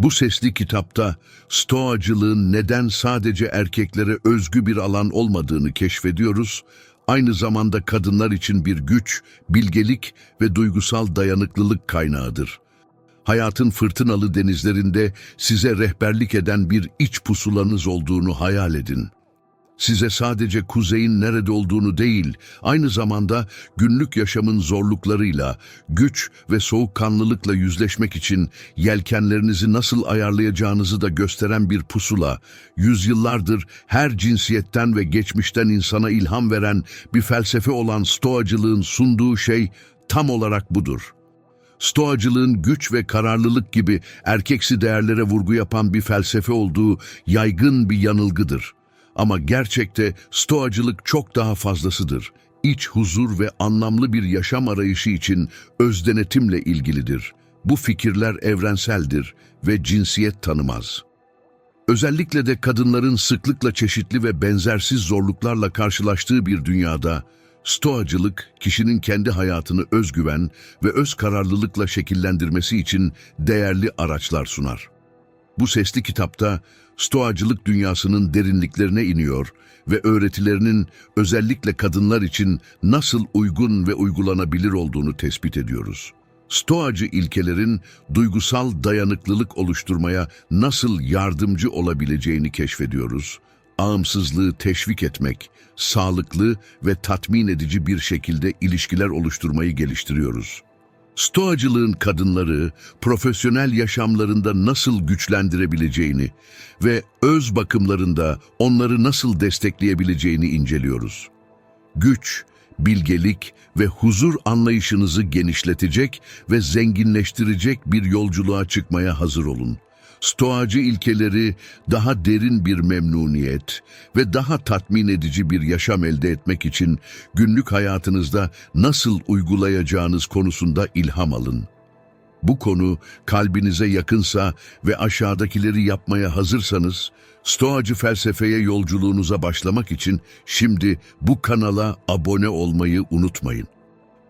Bu sesli kitapta stoacılığın neden sadece erkeklere özgü bir alan olmadığını keşfediyoruz, aynı zamanda kadınlar için bir güç, bilgelik ve duygusal dayanıklılık kaynağıdır. Hayatın fırtınalı denizlerinde size rehberlik eden bir iç pusulanız olduğunu hayal edin. Size sadece kuzeyin nerede olduğunu değil, aynı zamanda günlük yaşamın zorluklarıyla, güç ve soğukkanlılıkla yüzleşmek için yelkenlerinizi nasıl ayarlayacağınızı da gösteren bir pusula, yüzyıllardır her cinsiyetten ve geçmişten insana ilham veren bir felsefe olan stoacılığın sunduğu şey tam olarak budur. Stoacılığın güç ve kararlılık gibi erkeksi değerlere vurgu yapan bir felsefe olduğu yaygın bir yanılgıdır. Ama gerçekte stoacılık çok daha fazlasıdır. İç huzur ve anlamlı bir yaşam arayışı için özdenetimle ilgilidir. Bu fikirler evrenseldir ve cinsiyet tanımaz. Özellikle de kadınların sıklıkla çeşitli ve benzersiz zorluklarla karşılaştığı bir dünyada, stoacılık kişinin kendi hayatını özgüven ve öz kararlılıkla şekillendirmesi için değerli araçlar sunar. Bu sesli kitapta stoacılık dünyasının derinliklerine iniyor ve öğretilerinin özellikle kadınlar için nasıl uygun ve uygulanabilir olduğunu tespit ediyoruz. Stoacı ilkelerin duygusal dayanıklılık oluşturmaya nasıl yardımcı olabileceğini keşfediyoruz. Ağımsızlığı teşvik etmek, sağlıklı ve tatmin edici bir şekilde ilişkiler oluşturmayı geliştiriyoruz. Stoacılığın kadınları profesyonel yaşamlarında nasıl güçlendirebileceğini ve öz bakımlarında onları nasıl destekleyebileceğini inceliyoruz. Güç, bilgelik ve huzur anlayışınızı genişletecek ve zenginleştirecek bir yolculuğa çıkmaya hazır olun. Stoacı ilkeleri daha derin bir memnuniyet ve daha tatmin edici bir yaşam elde etmek için günlük hayatınızda nasıl uygulayacağınız konusunda ilham alın. Bu konu kalbinize yakınsa ve aşağıdakileri yapmaya hazırsanız, Stoacı felsefeye yolculuğunuza başlamak için şimdi bu kanala abone olmayı unutmayın.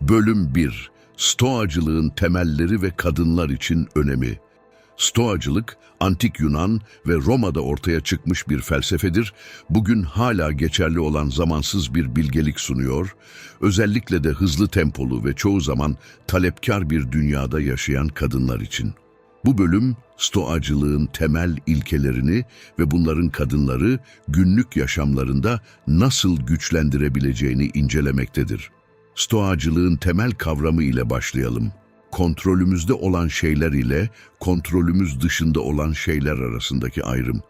Bölüm 1 Stoacılığın temelleri ve kadınlar için önemi Stoacılık, antik Yunan ve Roma'da ortaya çıkmış bir felsefedir, bugün hala geçerli olan zamansız bir bilgelik sunuyor, özellikle de hızlı tempolu ve çoğu zaman talepkar bir dünyada yaşayan kadınlar için. Bu bölüm, stoacılığın temel ilkelerini ve bunların kadınları günlük yaşamlarında nasıl güçlendirebileceğini incelemektedir. Stoacılığın temel kavramı ile başlayalım kontrolümüzde olan şeyler ile kontrolümüz dışında olan şeyler arasındaki ayrım.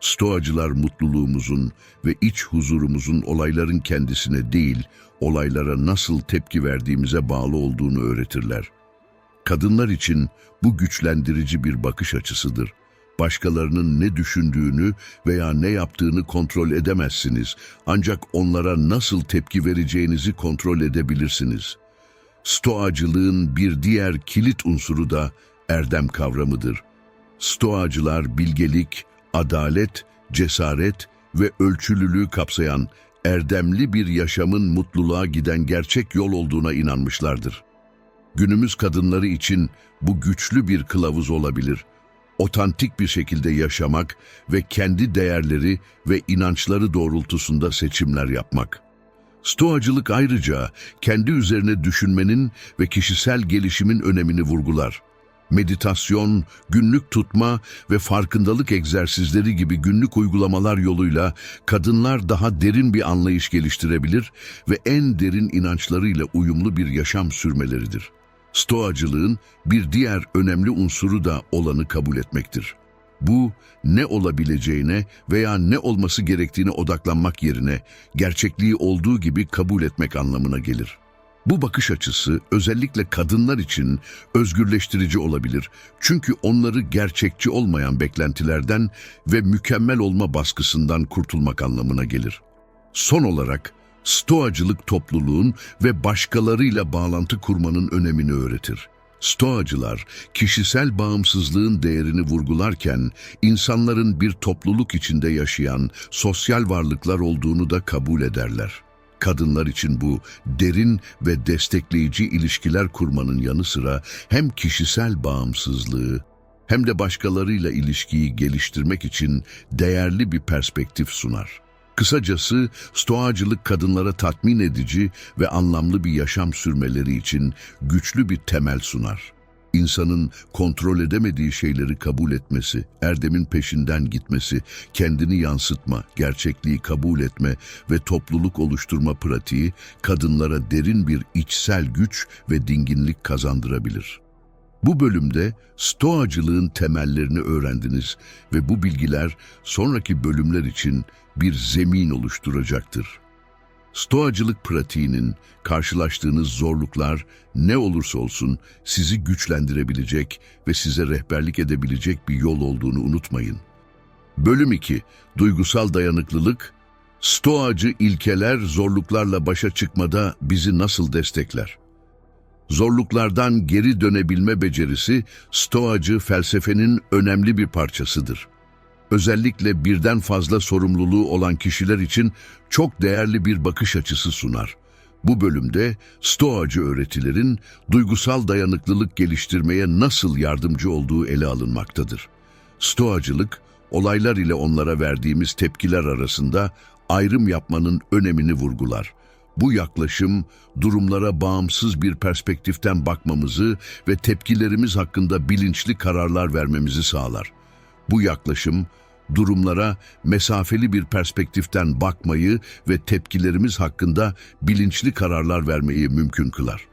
Stoacılar mutluluğumuzun ve iç huzurumuzun olayların kendisine değil, olaylara nasıl tepki verdiğimize bağlı olduğunu öğretirler. Kadınlar için bu güçlendirici bir bakış açısıdır. Başkalarının ne düşündüğünü veya ne yaptığını kontrol edemezsiniz. Ancak onlara nasıl tepki vereceğinizi kontrol edebilirsiniz.'' Stoacılığın bir diğer kilit unsuru da erdem kavramıdır. Stoacılar bilgelik, adalet, cesaret ve ölçülülüğü kapsayan erdemli bir yaşamın mutluluğa giden gerçek yol olduğuna inanmışlardır. Günümüz kadınları için bu güçlü bir kılavuz olabilir. Otantik bir şekilde yaşamak ve kendi değerleri ve inançları doğrultusunda seçimler yapmak. Stoacılık ayrıca kendi üzerine düşünmenin ve kişisel gelişimin önemini vurgular. Meditasyon, günlük tutma ve farkındalık egzersizleri gibi günlük uygulamalar yoluyla kadınlar daha derin bir anlayış geliştirebilir ve en derin inançlarıyla uyumlu bir yaşam sürmeleridir. Stoacılığın bir diğer önemli unsuru da olanı kabul etmektir. Bu ne olabileceğine veya ne olması gerektiğine odaklanmak yerine gerçekliği olduğu gibi kabul etmek anlamına gelir. Bu bakış açısı özellikle kadınlar için özgürleştirici olabilir. Çünkü onları gerçekçi olmayan beklentilerden ve mükemmel olma baskısından kurtulmak anlamına gelir. Son olarak Stoacılık topluluğun ve başkalarıyla bağlantı kurmanın önemini öğretir. Stoacılar, kişisel bağımsızlığın değerini vurgularken, insanların bir topluluk içinde yaşayan sosyal varlıklar olduğunu da kabul ederler. Kadınlar için bu derin ve destekleyici ilişkiler kurmanın yanı sıra hem kişisel bağımsızlığı hem de başkalarıyla ilişkiyi geliştirmek için değerli bir perspektif sunar. Kısacası stoacılık kadınlara tatmin edici ve anlamlı bir yaşam sürmeleri için güçlü bir temel sunar. İnsanın kontrol edemediği şeyleri kabul etmesi, erdemin peşinden gitmesi, kendini yansıtma, gerçekliği kabul etme ve topluluk oluşturma pratiği kadınlara derin bir içsel güç ve dinginlik kazandırabilir. Bu bölümde stoacılığın temellerini öğrendiniz ve bu bilgiler sonraki bölümler için bir zemin oluşturacaktır. Stoacılık pratiğinin karşılaştığınız zorluklar ne olursa olsun sizi güçlendirebilecek ve size rehberlik edebilecek bir yol olduğunu unutmayın. Bölüm 2. Duygusal dayanıklılık Stoacı ilkeler zorluklarla başa çıkmada bizi nasıl destekler? Zorluklardan geri dönebilme becerisi Stoacı felsefenin önemli bir parçasıdır. Özellikle birden fazla sorumluluğu olan kişiler için çok değerli bir bakış açısı sunar. Bu bölümde Stoacı öğretilerin duygusal dayanıklılık geliştirmeye nasıl yardımcı olduğu ele alınmaktadır. Stoacılık, olaylar ile onlara verdiğimiz tepkiler arasında ayrım yapmanın önemini vurgular. Bu yaklaşım, durumlara bağımsız bir perspektiften bakmamızı ve tepkilerimiz hakkında bilinçli kararlar vermemizi sağlar. Bu yaklaşım, durumlara mesafeli bir perspektiften bakmayı ve tepkilerimiz hakkında bilinçli kararlar vermeyi mümkün kılar.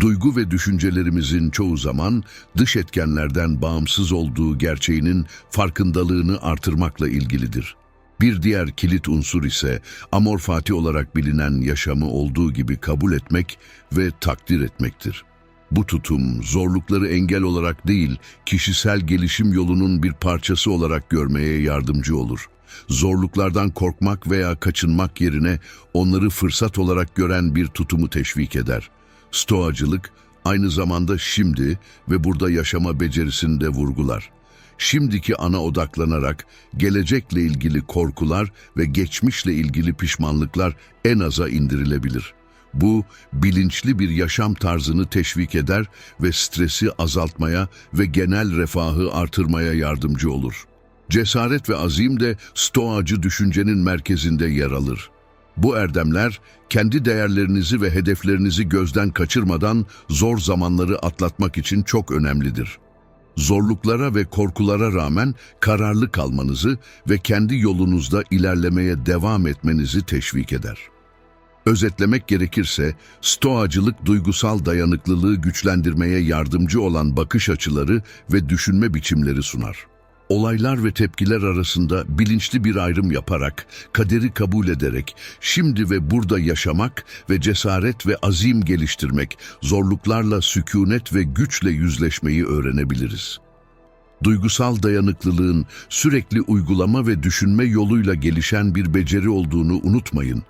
Duygu ve düşüncelerimizin çoğu zaman dış etkenlerden bağımsız olduğu gerçeğinin farkındalığını artırmakla ilgilidir. Bir diğer kilit unsur ise amorfati olarak bilinen yaşamı olduğu gibi kabul etmek ve takdir etmektir. Bu tutum zorlukları engel olarak değil, kişisel gelişim yolunun bir parçası olarak görmeye yardımcı olur. Zorluklardan korkmak veya kaçınmak yerine onları fırsat olarak gören bir tutumu teşvik eder. Stoacılık aynı zamanda şimdi ve burada yaşama becerisini de vurgular. Şimdiki ana odaklanarak gelecekle ilgili korkular ve geçmişle ilgili pişmanlıklar en aza indirilebilir. Bu, bilinçli bir yaşam tarzını teşvik eder ve stresi azaltmaya ve genel refahı artırmaya yardımcı olur. Cesaret ve azim de stoacı düşüncenin merkezinde yer alır. Bu erdemler, kendi değerlerinizi ve hedeflerinizi gözden kaçırmadan zor zamanları atlatmak için çok önemlidir. Zorluklara ve korkulara rağmen kararlı kalmanızı ve kendi yolunuzda ilerlemeye devam etmenizi teşvik eder. Özetlemek gerekirse, stoacılık duygusal dayanıklılığı güçlendirmeye yardımcı olan bakış açıları ve düşünme biçimleri sunar. Olaylar ve tepkiler arasında bilinçli bir ayrım yaparak, kaderi kabul ederek, şimdi ve burada yaşamak ve cesaret ve azim geliştirmek, zorluklarla sükunet ve güçle yüzleşmeyi öğrenebiliriz. Duygusal dayanıklılığın sürekli uygulama ve düşünme yoluyla gelişen bir beceri olduğunu unutmayın.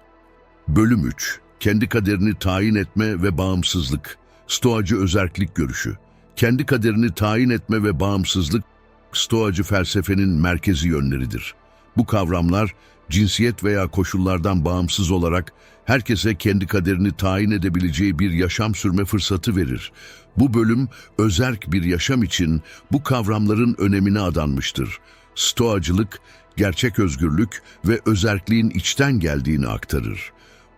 Bölüm 3. Kendi kaderini tayin etme ve bağımsızlık. Stoacı özerklik görüşü. Kendi kaderini tayin etme ve bağımsızlık, Stoacı felsefenin merkezi yönleridir. Bu kavramlar, cinsiyet veya koşullardan bağımsız olarak herkese kendi kaderini tayin edebileceği bir yaşam sürme fırsatı verir. Bu bölüm, özerk bir yaşam için bu kavramların önemine adanmıştır. Stoacılık, gerçek özgürlük ve özerkliğin içten geldiğini aktarır.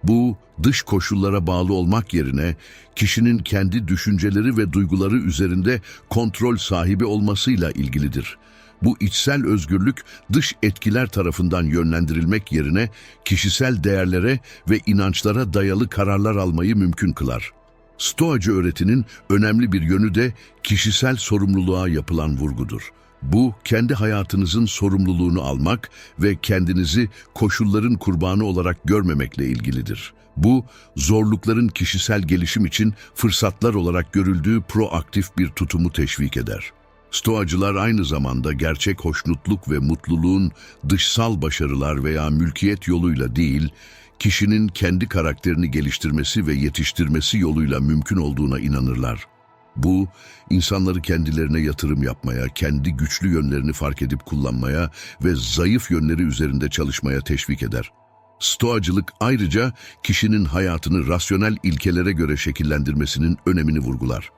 Bu, dış koşullara bağlı olmak yerine kişinin kendi düşünceleri ve duyguları üzerinde kontrol sahibi olmasıyla ilgilidir. Bu içsel özgürlük dış etkiler tarafından yönlendirilmek yerine kişisel değerlere ve inançlara dayalı kararlar almayı mümkün kılar. Stoacı öğretinin önemli bir yönü de kişisel sorumluluğa yapılan vurgudur. Bu, kendi hayatınızın sorumluluğunu almak ve kendinizi koşulların kurbanı olarak görmemekle ilgilidir. Bu, zorlukların kişisel gelişim için fırsatlar olarak görüldüğü proaktif bir tutumu teşvik eder. Stoacılar aynı zamanda gerçek hoşnutluk ve mutluluğun dışsal başarılar veya mülkiyet yoluyla değil, kişinin kendi karakterini geliştirmesi ve yetiştirmesi yoluyla mümkün olduğuna inanırlar. Bu, insanları kendilerine yatırım yapmaya, kendi güçlü yönlerini fark edip kullanmaya ve zayıf yönleri üzerinde çalışmaya teşvik eder. Stoacılık ayrıca kişinin hayatını rasyonel ilkelere göre şekillendirmesinin önemini vurgular.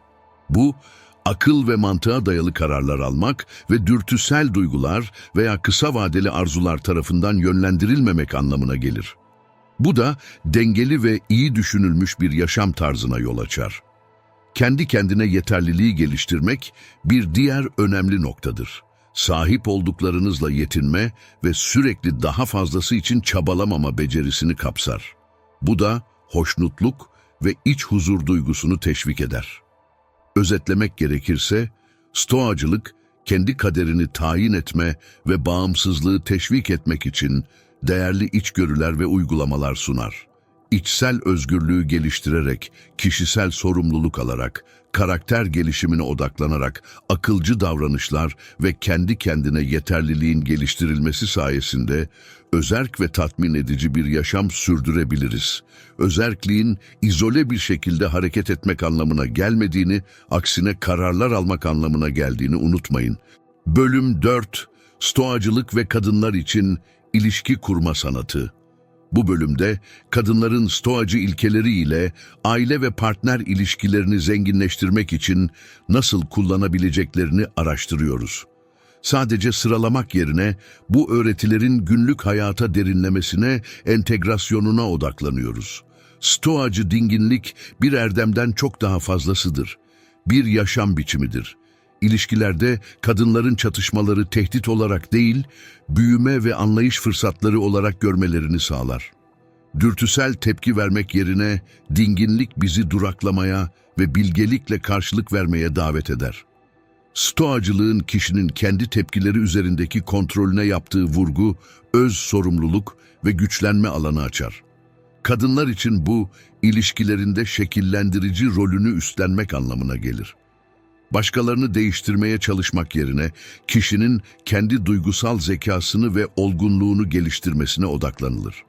Bu, akıl ve mantığa dayalı kararlar almak ve dürtüsel duygular veya kısa vadeli arzular tarafından yönlendirilmemek anlamına gelir. Bu da dengeli ve iyi düşünülmüş bir yaşam tarzına yol açar. Kendi kendine yeterliliği geliştirmek bir diğer önemli noktadır. Sahip olduklarınızla yetinme ve sürekli daha fazlası için çabalamama becerisini kapsar. Bu da hoşnutluk ve iç huzur duygusunu teşvik eder. Özetlemek gerekirse, stoacılık, kendi kaderini tayin etme ve bağımsızlığı teşvik etmek için değerli içgörüler ve uygulamalar sunar. İçsel özgürlüğü geliştirerek, kişisel sorumluluk alarak, karakter gelişimine odaklanarak, akılcı davranışlar ve kendi kendine yeterliliğin geliştirilmesi sayesinde özerk ve tatmin edici bir yaşam sürdürebiliriz. Özerkliğin izole bir şekilde hareket etmek anlamına gelmediğini, aksine kararlar almak anlamına geldiğini unutmayın. Bölüm 4 Stoacılık ve kadınlar için ilişki kurma sanatı. Bu bölümde kadınların stoacı ilkeleri ile aile ve partner ilişkilerini zenginleştirmek için nasıl kullanabileceklerini araştırıyoruz. Sadece sıralamak yerine bu öğretilerin günlük hayata derinlemesine, entegrasyonuna odaklanıyoruz. Stoacı dinginlik bir erdemden çok daha fazlasıdır. Bir yaşam biçimidir. İlişkilerde kadınların çatışmaları tehdit olarak değil, büyüme ve anlayış fırsatları olarak görmelerini sağlar. Dürtüsel tepki vermek yerine dinginlik bizi duraklamaya ve bilgelikle karşılık vermeye davet eder. Stoacılığın kişinin kendi tepkileri üzerindeki kontrolüne yaptığı vurgu, öz sorumluluk ve güçlenme alanı açar. Kadınlar için bu, ilişkilerinde şekillendirici rolünü üstlenmek anlamına gelir. Başkalarını değiştirmeye çalışmak yerine kişinin kendi duygusal zekasını ve olgunluğunu geliştirmesine odaklanılır.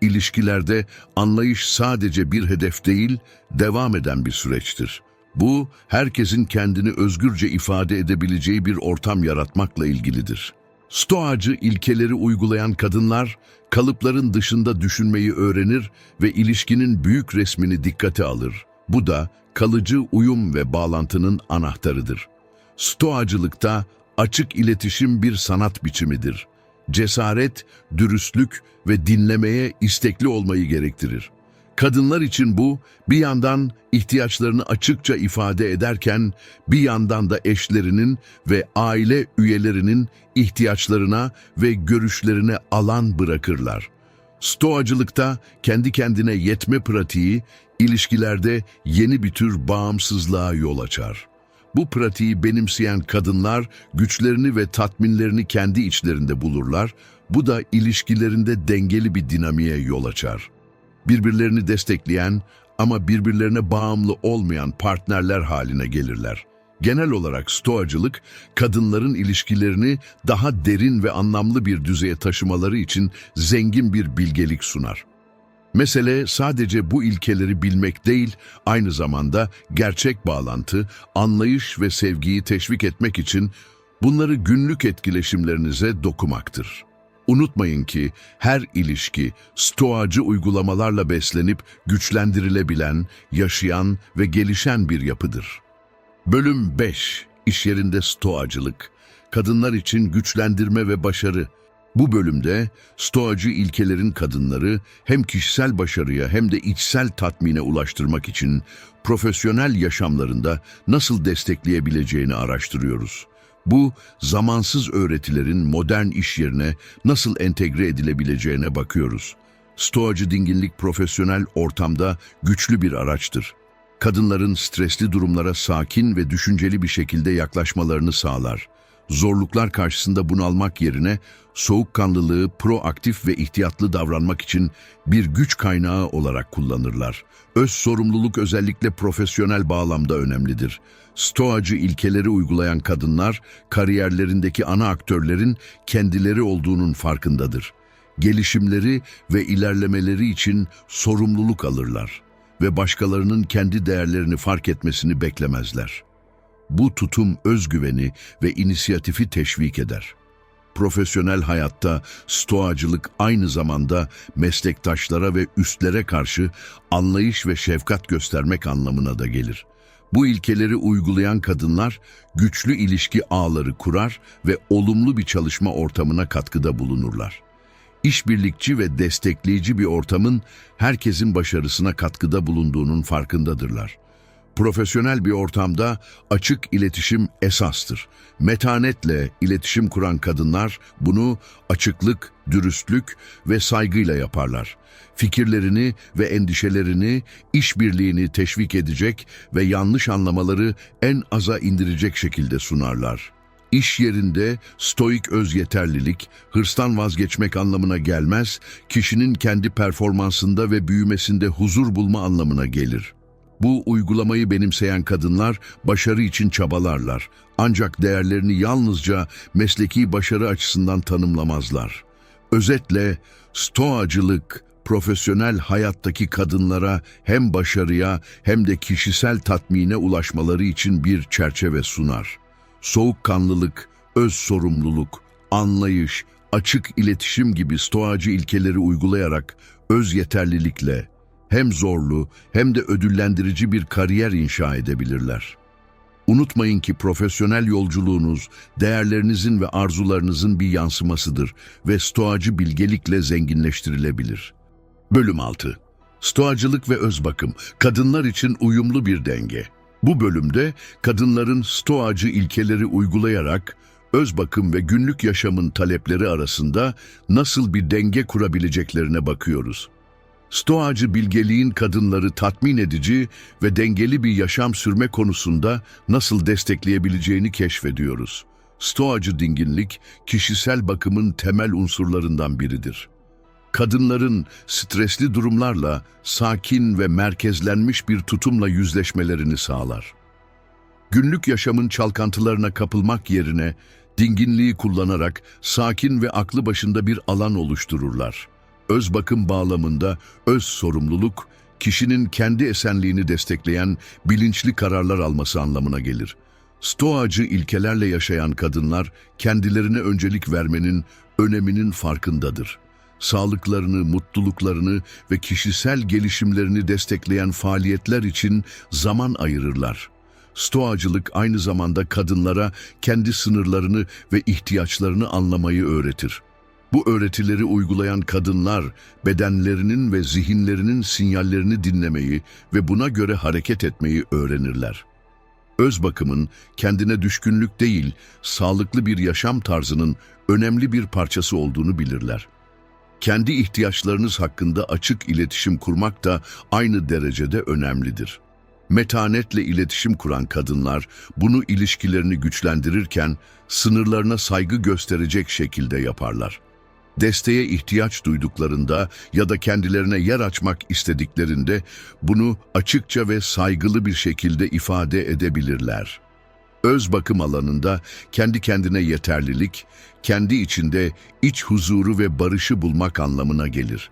İlişkilerde anlayış sadece bir hedef değil, devam eden bir süreçtir. Bu, herkesin kendini özgürce ifade edebileceği bir ortam yaratmakla ilgilidir. Stoacı ilkeleri uygulayan kadınlar, kalıpların dışında düşünmeyi öğrenir ve ilişkinin büyük resmini dikkate alır. Bu da kalıcı uyum ve bağlantının anahtarıdır. Stoacılıkta açık iletişim bir sanat biçimidir. Cesaret, dürüstlük ve dinlemeye istekli olmayı gerektirir. Kadınlar için bu bir yandan ihtiyaçlarını açıkça ifade ederken bir yandan da eşlerinin ve aile üyelerinin ihtiyaçlarına ve görüşlerine alan bırakırlar. Stoacılıkta kendi kendine yetme pratiği ilişkilerde yeni bir tür bağımsızlığa yol açar. Bu pratiği benimseyen kadınlar güçlerini ve tatminlerini kendi içlerinde bulurlar. Bu da ilişkilerinde dengeli bir dinamiğe yol açar. Birbirlerini destekleyen ama birbirlerine bağımlı olmayan partnerler haline gelirler. Genel olarak stoacılık, kadınların ilişkilerini daha derin ve anlamlı bir düzeye taşımaları için zengin bir bilgelik sunar. Mesele sadece bu ilkeleri bilmek değil, aynı zamanda gerçek bağlantı, anlayış ve sevgiyi teşvik etmek için bunları günlük etkileşimlerinize dokumaktır. Unutmayın ki her ilişki stoacı uygulamalarla beslenip güçlendirilebilen, yaşayan ve gelişen bir yapıdır. Bölüm 5 İş yerinde stoacılık Kadınlar için güçlendirme ve başarı bu bölümde stoacı ilkelerin kadınları hem kişisel başarıya hem de içsel tatmine ulaştırmak için profesyonel yaşamlarında nasıl destekleyebileceğini araştırıyoruz. Bu, zamansız öğretilerin modern iş yerine nasıl entegre edilebileceğine bakıyoruz. Stoacı dinginlik profesyonel ortamda güçlü bir araçtır. Kadınların stresli durumlara sakin ve düşünceli bir şekilde yaklaşmalarını sağlar zorluklar karşısında bunalmak yerine soğukkanlılığı proaktif ve ihtiyatlı davranmak için bir güç kaynağı olarak kullanırlar. Öz sorumluluk özellikle profesyonel bağlamda önemlidir. Stoacı ilkeleri uygulayan kadınlar, kariyerlerindeki ana aktörlerin kendileri olduğunun farkındadır. Gelişimleri ve ilerlemeleri için sorumluluk alırlar ve başkalarının kendi değerlerini fark etmesini beklemezler. Bu tutum özgüveni ve inisiyatifi teşvik eder. Profesyonel hayatta stoacılık aynı zamanda meslektaşlara ve üstlere karşı anlayış ve şefkat göstermek anlamına da gelir. Bu ilkeleri uygulayan kadınlar güçlü ilişki ağları kurar ve olumlu bir çalışma ortamına katkıda bulunurlar. İşbirlikçi ve destekleyici bir ortamın herkesin başarısına katkıda bulunduğunun farkındadırlar. Profesyonel bir ortamda açık iletişim esastır. Metanetle iletişim kuran kadınlar bunu açıklık, dürüstlük ve saygıyla yaparlar. Fikirlerini ve endişelerini, işbirliğini teşvik edecek ve yanlış anlamaları en aza indirecek şekilde sunarlar. İş yerinde stoik öz yeterlilik, hırstan vazgeçmek anlamına gelmez, kişinin kendi performansında ve büyümesinde huzur bulma anlamına gelir. Bu uygulamayı benimseyen kadınlar başarı için çabalarlar. Ancak değerlerini yalnızca mesleki başarı açısından tanımlamazlar. Özetle stoacılık, profesyonel hayattaki kadınlara hem başarıya hem de kişisel tatmine ulaşmaları için bir çerçeve sunar. Soğukkanlılık, öz sorumluluk, anlayış, açık iletişim gibi stoacı ilkeleri uygulayarak öz yeterlilikle, hem zorlu hem de ödüllendirici bir kariyer inşa edebilirler. Unutmayın ki profesyonel yolculuğunuz değerlerinizin ve arzularınızın bir yansımasıdır ve stoacı bilgelikle zenginleştirilebilir. Bölüm 6. Stoacılık ve öz bakım, kadınlar için uyumlu bir denge. Bu bölümde kadınların stoacı ilkeleri uygulayarak öz bakım ve günlük yaşamın talepleri arasında nasıl bir denge kurabileceklerine bakıyoruz. Stoacı bilgeliğin kadınları tatmin edici ve dengeli bir yaşam sürme konusunda nasıl destekleyebileceğini keşfediyoruz. Stoacı dinginlik, kişisel bakımın temel unsurlarından biridir. Kadınların stresli durumlarla sakin ve merkezlenmiş bir tutumla yüzleşmelerini sağlar. Günlük yaşamın çalkantılarına kapılmak yerine dinginliği kullanarak sakin ve aklı başında bir alan oluştururlar. Öz bakım bağlamında öz sorumluluk, kişinin kendi esenliğini destekleyen bilinçli kararlar alması anlamına gelir. Stoacı ilkelerle yaşayan kadınlar kendilerine öncelik vermenin öneminin farkındadır. Sağlıklarını, mutluluklarını ve kişisel gelişimlerini destekleyen faaliyetler için zaman ayırırlar. Stoacılık aynı zamanda kadınlara kendi sınırlarını ve ihtiyaçlarını anlamayı öğretir. Bu öğretileri uygulayan kadınlar bedenlerinin ve zihinlerinin sinyallerini dinlemeyi ve buna göre hareket etmeyi öğrenirler. Öz bakımın kendine düşkünlük değil, sağlıklı bir yaşam tarzının önemli bir parçası olduğunu bilirler. Kendi ihtiyaçlarınız hakkında açık iletişim kurmak da aynı derecede önemlidir. Metanetle iletişim kuran kadınlar bunu ilişkilerini güçlendirirken sınırlarına saygı gösterecek şekilde yaparlar. Desteğe ihtiyaç duyduklarında ya da kendilerine yer açmak istediklerinde bunu açıkça ve saygılı bir şekilde ifade edebilirler. Öz bakım alanında kendi kendine yeterlilik, kendi içinde iç huzuru ve barışı bulmak anlamına gelir.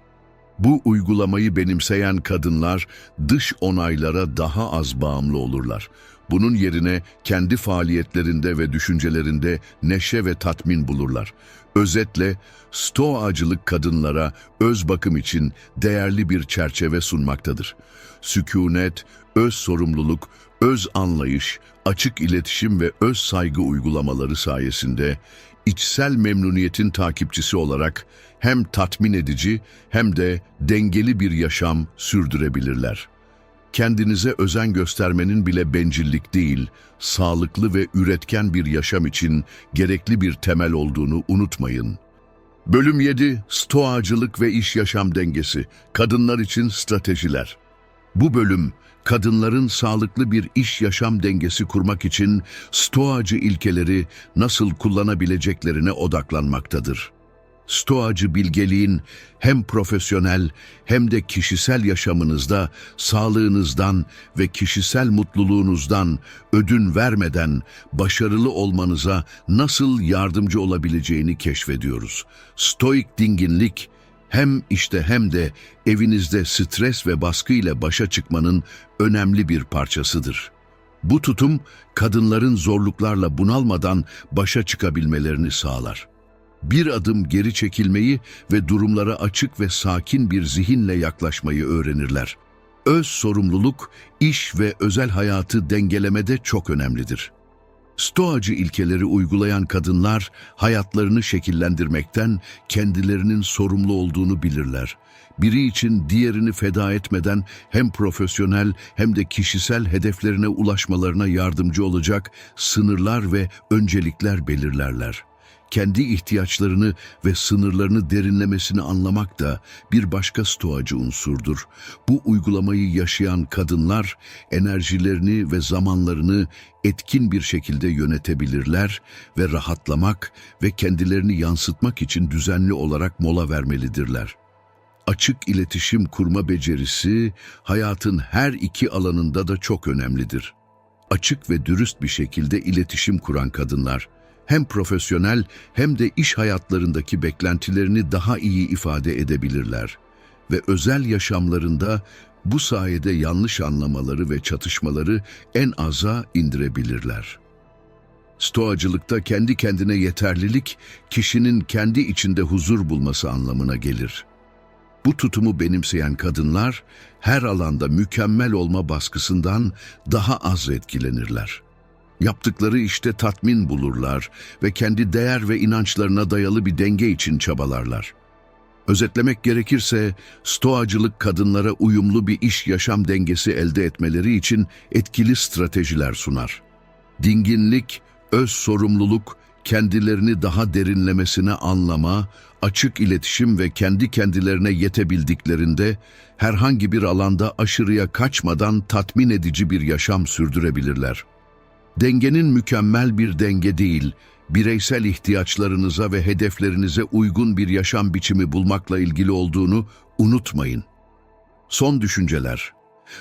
Bu uygulamayı benimseyen kadınlar dış onaylara daha az bağımlı olurlar. Bunun yerine kendi faaliyetlerinde ve düşüncelerinde neşe ve tatmin bulurlar. Özetle stoacılık kadınlara öz bakım için değerli bir çerçeve sunmaktadır. Sükunet, öz sorumluluk, öz anlayış, açık iletişim ve öz saygı uygulamaları sayesinde içsel memnuniyetin takipçisi olarak hem tatmin edici hem de dengeli bir yaşam sürdürebilirler. Kendinize özen göstermenin bile bencillik değil, sağlıklı ve üretken bir yaşam için gerekli bir temel olduğunu unutmayın. Bölüm 7 Stoacılık ve iş yaşam dengesi Kadınlar için stratejiler Bu bölüm kadınların sağlıklı bir iş yaşam dengesi kurmak için stoacı ilkeleri nasıl kullanabileceklerine odaklanmaktadır. Stoacı bilgeliğin hem profesyonel hem de kişisel yaşamınızda sağlığınızdan ve kişisel mutluluğunuzdan ödün vermeden başarılı olmanıza nasıl yardımcı olabileceğini keşfediyoruz. Stoik dinginlik hem işte hem de evinizde stres ve baskı ile başa çıkmanın önemli bir parçasıdır. Bu tutum kadınların zorluklarla bunalmadan başa çıkabilmelerini sağlar bir adım geri çekilmeyi ve durumlara açık ve sakin bir zihinle yaklaşmayı öğrenirler. öz sorumluluk, iş ve özel hayatı dengelemede çok önemlidir. Stoacı ilkeleri uygulayan kadınlar hayatlarını şekillendirmekten kendilerinin sorumlu olduğunu bilirler. Biri için diğerini feda etmeden hem profesyonel hem de kişisel hedeflerine ulaşmalarına yardımcı olacak sınırlar ve öncelikler belirlerler. Kendi ihtiyaçlarını ve sınırlarını derinlemesini anlamak da bir başka stoacı unsurdur. Bu uygulamayı yaşayan kadınlar enerjilerini ve zamanlarını etkin bir şekilde yönetebilirler ve rahatlamak ve kendilerini yansıtmak için düzenli olarak mola vermelidirler. Açık iletişim kurma becerisi hayatın her iki alanında da çok önemlidir. Açık ve dürüst bir şekilde iletişim kuran kadınlar hem profesyonel hem de iş hayatlarındaki beklentilerini daha iyi ifade edebilirler ve özel yaşamlarında bu sayede yanlış anlamaları ve çatışmaları en aza indirebilirler. Stoacılıkta kendi kendine yeterlilik, kişinin kendi içinde huzur bulması anlamına gelir. Bu tutumu benimseyen kadınlar, her alanda mükemmel olma baskısından daha az etkilenirler. Yaptıkları işte tatmin bulurlar ve kendi değer ve inançlarına dayalı bir denge için çabalarlar. Özetlemek gerekirse, stoacılık kadınlara uyumlu bir iş-yaşam dengesi elde etmeleri için etkili stratejiler sunar. Dinginlik, öz sorumluluk, kendilerini daha derinlemesine anlama, açık iletişim ve kendi kendilerine yetebildiklerinde herhangi bir alanda aşırıya kaçmadan tatmin edici bir yaşam sürdürebilirler. Dengenin mükemmel bir denge değil, bireysel ihtiyaçlarınıza ve hedeflerinize uygun bir yaşam biçimi bulmakla ilgili olduğunu unutmayın. Son düşünceler.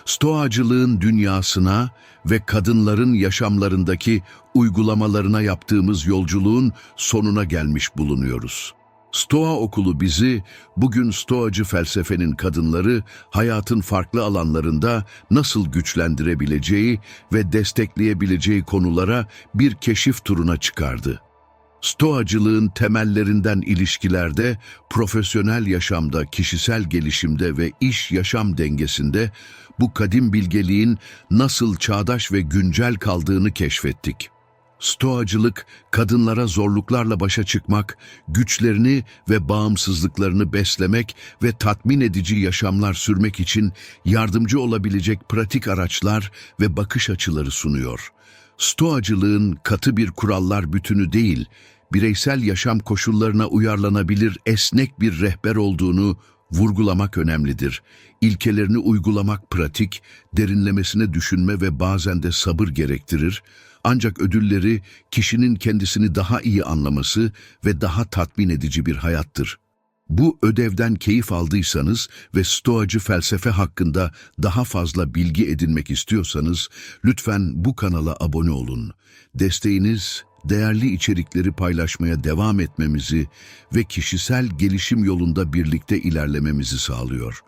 Stoacılığın dünyasına ve kadınların yaşamlarındaki uygulamalarına yaptığımız yolculuğun sonuna gelmiş bulunuyoruz. Stoa okulu bizi, bugün Stoacı felsefenin kadınları hayatın farklı alanlarında nasıl güçlendirebileceği ve destekleyebileceği konulara bir keşif turuna çıkardı. Stoacılığın temellerinden ilişkilerde, profesyonel yaşamda, kişisel gelişimde ve iş-yaşam dengesinde bu kadim bilgeliğin nasıl çağdaş ve güncel kaldığını keşfettik. Stoacılık, kadınlara zorluklarla başa çıkmak, güçlerini ve bağımsızlıklarını beslemek ve tatmin edici yaşamlar sürmek için yardımcı olabilecek pratik araçlar ve bakış açıları sunuyor. Stoacılığın katı bir kurallar bütünü değil, bireysel yaşam koşullarına uyarlanabilir esnek bir rehber olduğunu vurgulamak önemlidir. İlkelerini uygulamak pratik, derinlemesine düşünme ve bazen de sabır gerektirir. Ancak ödülleri kişinin kendisini daha iyi anlaması ve daha tatmin edici bir hayattır. Bu ödevden keyif aldıysanız ve stoacı felsefe hakkında daha fazla bilgi edinmek istiyorsanız lütfen bu kanala abone olun. Desteğiniz değerli içerikleri paylaşmaya devam etmemizi ve kişisel gelişim yolunda birlikte ilerlememizi sağlıyor.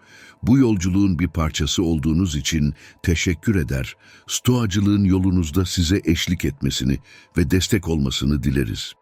Bu yolculuğun bir parçası olduğunuz için teşekkür eder, stoacılığın yolunuzda size eşlik etmesini ve destek olmasını dileriz.